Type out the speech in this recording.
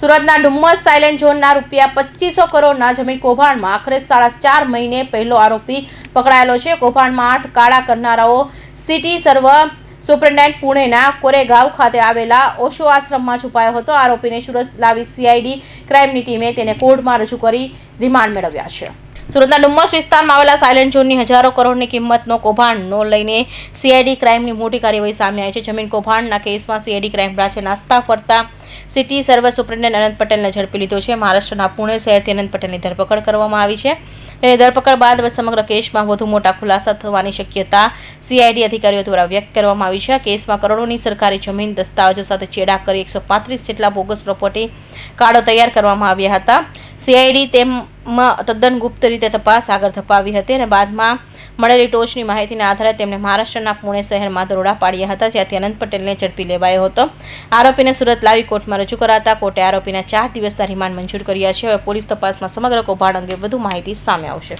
સુરતના ડુમ્મસ સાયલેન્ટ ઝોનના રૂપિયા પચીસો કરોડના જમીન કૌભાંડમાં આખરે સાડા ચાર મહિને પહેલો આરોપી પકડાયેલો છે. કૌભાંડમાં આઠ કાળા કરનારાઓ સિટી સર્વ સુપ્રિન્ટેન્ડન્ટ પુણેના કોરેગાંવ ખાતે આવેલા ઓશો આશ્રમમાં છુપાયો હતો. આરોપીને સુરત લાવી સીઆઈડી ક્રાઇમની ટીમે તેને કોર્ટમાં રજૂ કરી રિમાન્ડ મેળવ્યા છે. સુરતના ડુમ્મસ વિસ્તારમાં આવેલા સાયલેન્ટ ઝોનની હજારો કરોડની કિંમતનો કૌભાંડનો લઈને સીઆઈડી ક્રાઇમની મોટી કાર્યવાહી સામે આવી છે. જમીન કૌભાંડના કેસમાં સીઆઈડી ક્રાઇમ બ્રાંચે નાસ્તા ફરતા સિટી સર્વ સુપ્રિન્ટેન્ડન્ટ અનંત પટેલને ઝડપી લીધો છે. મહારાષ્ટ્રના પુણે શહેરથી અનંત પટેલની ધરપકડ કરવામાં આવી છે. તેની ધરપકડ બાદ સમગ્ર કેસમાં વધુ મોટા ખુલાસા થવાની શક્યતા સીઆઈડી અધિકારીઓ દ્વારા વ્યક્ત કરવામાં આવી છે. આ કેસમાં કરોડોની સરકારી જમીન, દસ્તાવેજો સાથે ચેડા કરી એકસો પાંત્રીસ જેટલા બોગસ પ્રોપર્ટી કાર્ડો તૈયાર કરવામાં આવ્યા હતા. સીઆઈડી તેમાં તદ્દન ગુપ્ત રીતે તપાસ આગળ ધપાવી હતી અને બાદમાં મળેલી ટોચની માહિતીના આધારે તેમણે મહારાષ્ટ્રના પુણે શહેરમાં દરોડા પાડ્યા હતા, જ્યાંથી અનંત પટેલને ઝડપી લેવાયો હતો. આરોપીને સુરત લાવી કોર્ટમાં રજૂ કરાતા કોર્ટે આરોપીના ચાર દિવસના રિમાન્ડ મંજૂર કર્યા છે. હવે પોલીસ તપાસમાં સમગ્ર કૌભાંડ અંગે વધુ માહિતી સામે આવશે.